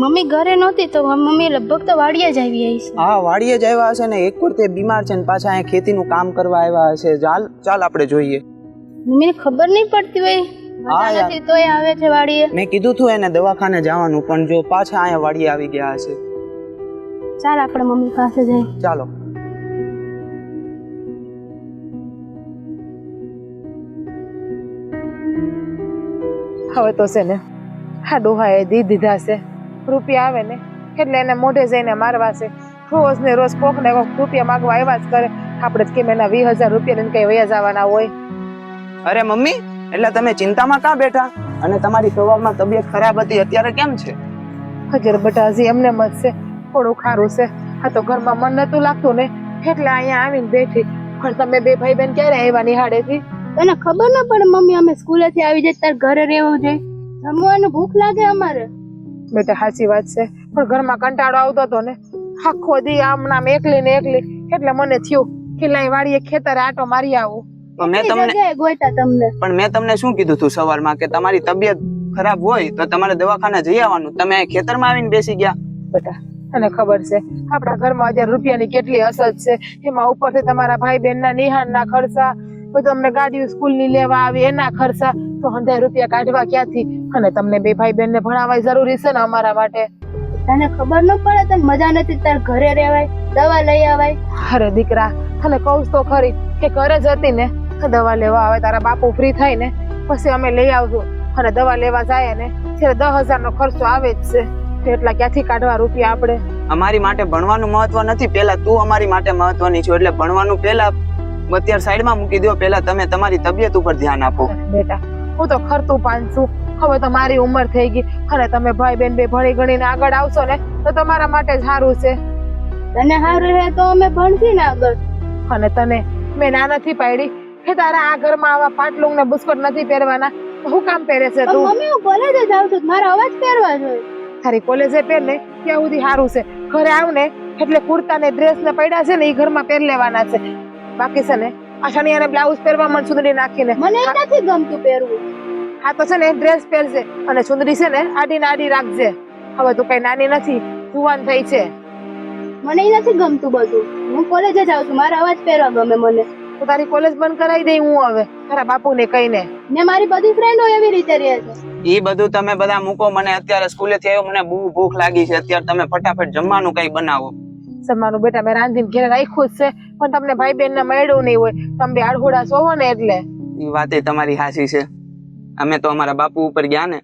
Mummy ઘરે નહોતી તો મમ્મી લગભગ તો વાડીએ જ આવી હશે હા વાડીએ જ આવ્યા હશે ને એક પણ તે બીમાર છે ને પાછા અહીંયા ખેતીનું કામ કરવા આવ્યા હશે. ચાલ ચાલ આપણે જોઈએ. મમ્મીને ખબર નહીં પડતી હોય. મજા. નથી તોય આવે છે વાડીએ. મેં કીધું તું એને દવાખાને જવાનું પણ જો પાછા અહીંયા વાડીએ આવી ગયા હશે. ચાલ આપણે મમ્મી પાસે જઈએ. ચાલો. હવે તો છે ને હા ડોહાએ દી દીધા છે. રૂપિયા આવે ને એટલે એને મોઢે જઈને મારવા છે. રોજ ને રોજ કોક ને કોક રૂપિયા માગવા આવ્યા જ કરે. આપણે જ કેમ એના વીસ હજાર રૂપિયા લઈને કઈ વયા જવાના હોય? અરે મમ્મી એટલે તમે ચિંતામાં કાં બેઠા? અને તમારી સવારમાં તબિયત ખરાબ હતી અત્યારે કેમ છે? હજર બટા હજી એમને મત છે. થોડું ખારું છે. આ તો ઘરમાં મન નતું લાગતું ને એટલે અહીંયા આવીને બેઠી. પણ તમે બે ભાઈ બેન ક્યારે આવ્યા નિહાળેથી? તને ખબર ન પડે મમ્મી અમે સ્કૂલેથી આવી જાય તાર ઘરે રહેવું જોઈએ. જમવાનું ભૂખ લાગે અમારે. બેટા સાચી વાત છે. પણ ઘરમાં કંટાળો આવતો હતો ને. આખો દી આમ નામ એકલી ને એકલી. એટલે મને થયું કે લઈ વાડીએ ખેતરે આટો મારી આવું. તો મેં તમને ગોઈતા તમને. પણ મેં તમને શું કીધું તું સવારમાં કે તમારી તબિયત ખરાબ હોય તો તમારે દવાખાને જઈ આવવાનું. તમે ખેતરમાં આવીને બેસી ગયા. બેટા તને ખબર છે આપણા ઘરમાં અત્યારે રૂપિયાની કેટલી અસર છે. એમાં ઉપરથી તમારા ભાઈ બહેનના નિહાળના ખર્ચા પછી તમને ગાડીઓ સ્કૂલની લેવા આવી એના ખર્ચા. તો હંધાય રૂપિયા કાઢવા ક્યાંથી? અને તમને બે ભાઈ બહેનને ભણાવવા જરૂરી છે ને અમારા માટે? તને ખબર ન પડે તને મજા નથી તાર ઘરે રહેવાય દવા લઈ આવાય અરે દીકરા તને કહું તો ખરી કે ઘરે જ હતી ને દવા લેવા આવે તારા બાપુ ફ્રી થાય ને પછી અમે લઈ આવશું અને દવા લેવા જાય ને ત્યારે દસ હજાર નો ખર્ચો આવે જ છે. તો એટલા ક્યાંથી કાઢવા રૂપિયા આપણે? અમારી માટે ભણવાનું મહત્વ નથી. પહેલા તું અમારી માટે મહત્વની છો. એટલે ભણવાનું પહેલા અત્યારે સાઈડમાં મૂકી દો પહેલા તમે તમારી તબિયત ઉપર ધ્યાન આપો. બેટા હું તો ખરતું પાંચસું હવે તો મારી ઉંમર થઈ ગઈ. અને તમે ભાઈ બેન બે ભણી ગણીને આગળ આવશો ને તો તમારા માટે સારું છે. તને સારું રહે તો અમે ભણશી ને આગળ. અને તને મેં ના નથી પાડી કે તારા આ ઘરમાં આવા પાટલું ને બુસ્કટ નથી પહેરવાના. હું કામ પહેરે છે તું? મમ્મી હું કોલેજ જાઉં છું. મારા અવાજ પહેરવા જોઈએ તારી કોલેજે પહેર ને ત્યાં સુધી સારું છે. ઘરે આવ ને એટલે કુર્તા ને ડ્રેસ ને પડ્યા છે ને એ ઘરમાં પહેર લેવાના છે. બાકી છે ને આ શનિવારે બ્લાઉઝ પહેરવા મન સુંદરી નાખીને. મને નથી ગમતું પહેરવું. હા તો છે ને ડ્રેસ પહેરજે અને સુંદરી છે ને આડી ને આડી રાખજે. હવે તું કઈ નાની નથી જુવાન થઈ છે. મને એ નથી ગમતું બધું. હું કોલેજ જ આવું છું. મારા અવાજ પહેરવા ગમે મને. તો તારી કોલેજ બંધ કરાવી દઈ હું હવે. તારા બાપુને કહીને. ને મારી બધી ફ્રેન્ડો એવી રીતે રહે છે. એ બધું તમે બધા મૂકો. મને અત્યારે સ્કૂલેથી આવ્યો મને બહુ ભૂખ લાગી છે. અત્યારે તમે ફટાફટ જમવાનું કઈ બનાવો. સમાનું બેટા મેં રાંધીને ઘેર રાખ્યું જ છે. પણ તમને ભાઈ બેન ને મળ્યું નહીં હોય તમે બે આડહોડા સોવો ને એટલે. એ વાતે તમારી હાસી છે. અમે તો અમારા બાપુ ઉપર ગયા ને.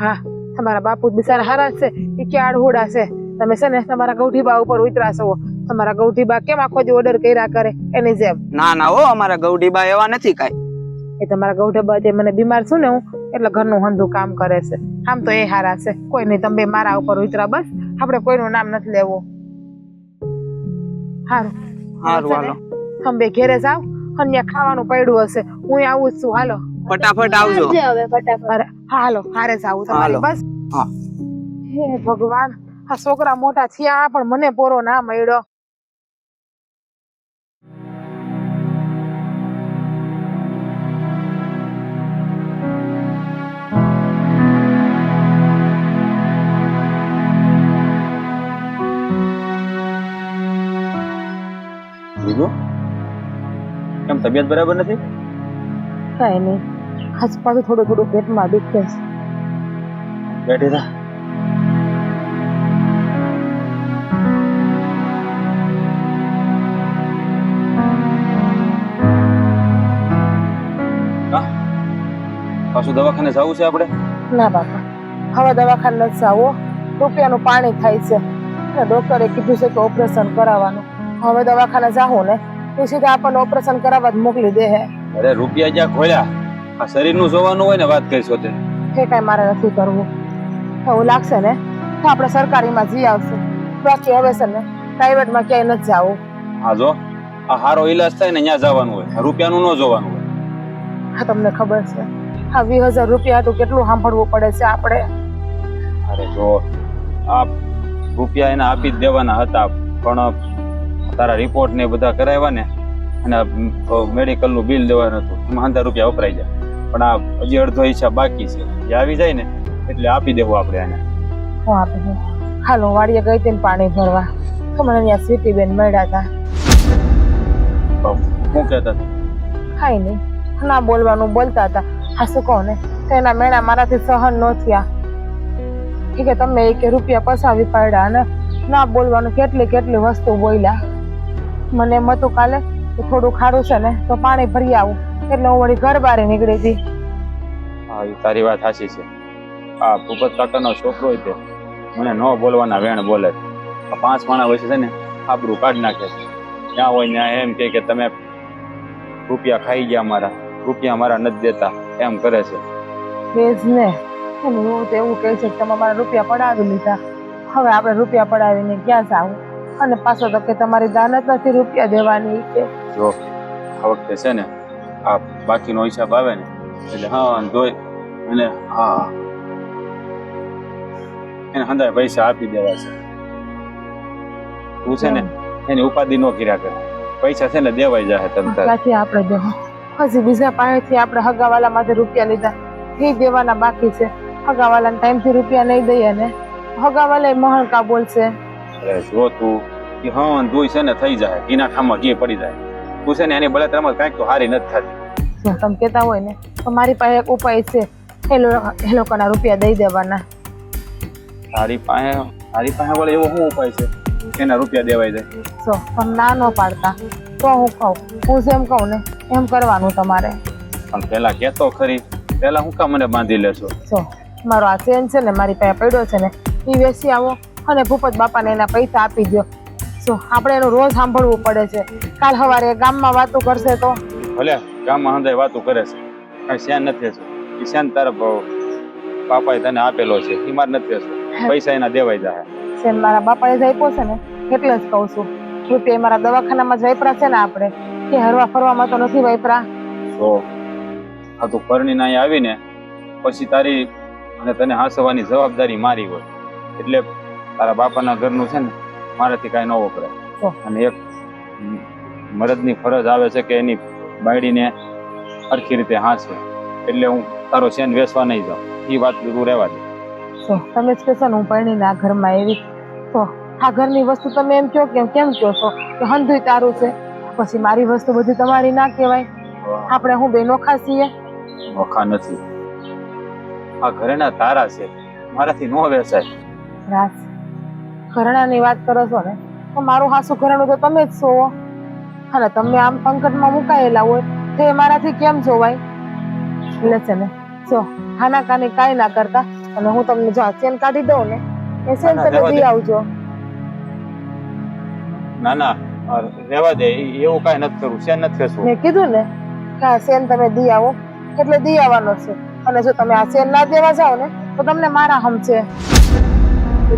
હા તમારા બાપુ બિચારા હારા છે. એ ક્યાં આડઘોડા છે? તમે છે ને તમારા ગૌઠીબા ઉપર ઉતરા છો તમારા ગૌઠીબા કેમ આખો દી ઓર્ડર કર્યા કરે? એની જેમ. ના ના હો અમારા ગૌઠીબા એવા નથી કાઈ. એ તમારા ગૌઠીબા જે મને બીમાર છું ને હું એટલે ઘરનું હંધું કામ કરે છે. આમ તો એ હારા છે. કોઈ નહીં તમે મારા ઉપર ઉતરા બસ. આપણે કોઈનું નામ નથી લેવું. હારું. સારું હાલો તમે બે ઘેરે જાવ અને ખાવાનું પડ્યું હશે. હું આવું જ છું હાલો. ફટાફટ આવજો. હવે ફટાફટ. હા હાલો હારે જાવું તમારે બસ. હા. હે ભગવાન આ છોકરા મોટા થયા પણ મને પોરો ના મળ્યો. બીજું? કેમ તબિયત બરાબર નથી? કઈ નહીં. આજ પાછું થોડું થોડું પેટમાં દુખે છે. બેઠી થા. પાછું દવાખાને જવું છે આપણે? ના બાપા. હવે દવાખાને નથી જાવો રૂપિયાનું પાણી થાય છે. ડોક્ટરે કીધું છે કે ઓપરેશન કરાવવાનું. હવે દવાખાને જાઉં ને તો સીધા આપણને ઓપરેશન કરાવવા જ મોકલી દે હે. અરે રૂપિયા જ્યાં ખોલ્યા આ શરીરનું જોવાનું હોય ને વાત કરીશો તે એ કાંઈ મારે નથી કરવું. એવું લાગશે ને તો આપણે સરકારીમાં જઈ આવશું. બાકી હવે છે ને પ્રાઇવેટમાં ક્યાંય નથી જવું. હા જો આ હારો ઈલાજ થાય ને ત્યાં જવાનું હોય. રૂપિયાનું ન જોવાનું હોય. હા તમને ખબર છે. આ વીસ હજાર રૂપિયા તો કેટલું સાંભળવું પડે છે આપણે? અરે જો આ રૂપિયા એને આપી જ દેવાના હતા પણ તારા રિપોર્ટ ને બધા કરાવ્યા ને અને મેડિકલનું બિલ દેવાનું હતું એમાં હજાર રૂપિયા વપરાઈ જાય પણ આ હજી અડધો હિસાબ બાકી છે. જે આવી જાય ને એટલે આપી દેવું આપણે આને. હું આપી દઉં. હાલો વાડીએ ગઈ હતી પાણી ભરવા. તો મને અહીંયા સ્વીટી બેન મળ્યા હતા. શું કહેતા હતા? કાંઈ નહીં ના બોલવાનું બોલતા હતા. હા શું કહો ને તો એના મેળા મારાથી સહન ન થયા. ઠીક છે તમે એક રૂપિયા પસાવી પડ્યા અને ના બોલવાનું કેટલી કેટલી વસ્તુ બોલ્યા. મને એમ હતું કાલે કે થોડું ખાડું છે ને તો પાણી ભરી આવું. એટલે હું વળી ઘર બારે નીકળી હતી હા એ તારી વાત સાચી છે. આ ભૂપત કાકાનો છોકરો હોય મને ન બોલવાના વેણ બોલે પાંચ માણા હોય છે ને આબરું કાઢી નાખે છે. ત્યાં હોય ત્યાં એમ કે તમે રૂપિયા ખાઈ ગયા મારા રૂપિયા મારા નથી દેતા એમ કરે છે. બેઝ ને. હું તો એવું કહે છે કે તમે મારા રૂપિયા પડાવી લીધા. હવે આપણે રૂપિયા પડાવીને ક્યાં જાવું અને પાછો તો કે તમારી દાનત નથી રૂપિયા દેવાની કે જો આ વખતે છે ને આ બાકીનો હિસાબ આવે ને એટલે હા ધોઈ અને હા એને હંધાય પૈસા આપી દેવા છે. તું છે ને એની ઉપાધિ નો કર્યા કરે. પૈસા છે ને દેવાઈ જાય તમ તારે. આપણે દેવા હજી બીજા પાસેથી આપણે હગાવાલા માંથી રૂપિયા લીધા. એ દેવાના બાકી છે. હગાવાલાના ટાઈમથી રૂપિયા નહીં દઈએ ને. હગાવાલા મહણકા બોલશે. અરે જો તું કે હા દોઈ છે ને થઈ જાય. એના ઠામમાં ઘી પડી જાય. તું છે ને એની બળતરામાં કાંઈક તો હારી નથી થતી. તમે કહેતા હોય ને તો મારી પાસે એક ઉપાય છે. એ લોકો એ લોકોના રૂપિયા દઈ દેવાના. તારી પાસે તારી પાસે વળે એવો શું ઉપાય છે? એના રૂપિયા દેવાઈ જાય. જો પણ ના ન પાડતા. તો હું કહું હું જેમ કહું ને એમ કરવાનું તમારે. પણ પહેલા કહેતો ખરી. પહેલા હું કામ મને બાંધી લેશો? જો મારો આ ચેન છે ને મારી પાસે પડ્યો છે ને એ વેચી આવો. અને ભૂપત બાપાને એના પૈસા આપી દો શું આપણે એનું રોજ સાંભળવું પડે છે. કાલ સવારે ગામમાં વાતો કરશે તો? ભલે ગામમાં હંધાય વાતો કરે છે. કાંઈ શેન નથી છે એ શેન તારા બાપાએ પાપાએ તને આપેલો છે. એ મારે નથી થશે પૈસા એના દેવાઈ જાય ચેન મારા બાપાએ જ આપ્યો છે ને એટલે જ કહું છું. રૂપિયા મારા દવાખાનામાં જ વાપરા છે ને આપણે. કે હરવા ફરવામાં તો નથી વાપરા? તો આ તું કરણી ના આવીને પછી તારી અને તને હાંસવાની જવાબદારી મારી હોય. એટલે તારા બાપાના ઘરનું છે ને મારાથી કાંઈ ન વપરાય. અને એક મરદની ફરજ આવે છે કે એની બાયડીને સરખી રીતે હાંસે એટલે હું તારો શેન વેસવા નહીં જાઉં. એ વાત તું રહેવા દે. તમે જ કહેશો ને હું પરણીને આ ઘરમાં એવી તો આ ઘરની વસ્તુ તમે એમ કહો કે કેમ કહો છો? કે હંધુય તારું છે. પછી મારી વસ્તુ બધી તમારી ના કહેવાય. આપણે હું બે નોખા છીએ નોખા નથી. આ ઘરેના તારા છે. મારાથી નો વેસાય રાસ. ઘરણાની વાત કરો છો ને તો મારું હાસુ ઘરણું તો તમે જ છો. અને તમે આમ સંકટમાં મુકાયેલા હોય તો એ મારાથી કેમ જોવાય? એટલે છે ને જો ખાના કાને કાંઈ ના કરતા અને હું તમને જો ચેન કાઢી દઉં ને એ ચેન તમે દઈ આવજો. ના ના રહેવા દે એવું કાંઈ નથી કરવું શેન નથી ખેંચવું. મેં કીધું ને કે આ સેન તમે દઈ આવો એટલે દી આવવાનો છે. અને જો તમે આ સેન ના દેવા જાઓ ને તો તમને મારા હમ છે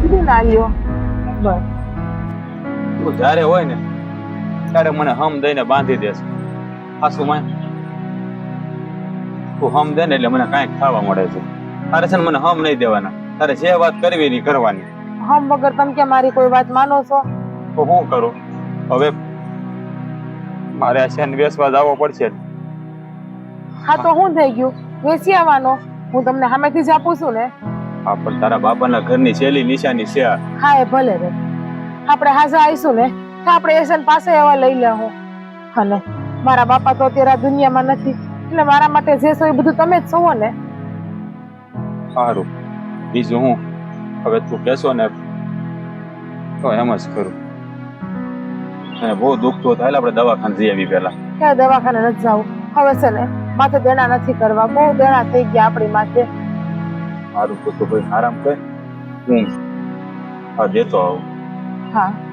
કીધું ના આલ્યો બસ. તું જ્યારે હોય ને ત્યારે મને હમ દઈને બાંધી દેશે હાસુ માં તું હમ દે ને એટલે મને કાંઈક ખાવા મળે છે. તારે છે ને મને હમ નહીં દેવાના. તારે જે વાત કરવી એની કરવાની. હમ વગર તમે કે મારી કોઈ વાત માનો છો? તો હું કરું? હવે મારે આ શેન વેસવા જવો પડશે. હા તો હું થઈ ગયું. વેસી આવવાનો. હું તમને સામેથી જ આપું છું ને. આ પણ તારા બાપાના ઘરની છેલી નિશાની છે આ. હા એ ભલે રે. આપણે હાજા આવીશું ને તો આપણે એસન પાસે એવા લઈ લેવું અને મારા બાપા તો અત્યારે આ દુનિયામાં નથી એટલે મારા માટે જે છો એ બધું તમે જ છો ને. સારું. બીજું હું? હવે તું કહેશો ને તો એમ જ કરું. અને બહુ દુઃખ તો થાય આપણે દવાખાને જઈ આવી પહેલા. ક્યાં દવાખાને નથી જવું? હવે છે ને માથે દેણા નથી કરવા બહુ દેણા થઈ ગયા આપણી માથે. સારું તો તું ભાઈ આરામ કર. હું હા દેતો આવું. હા.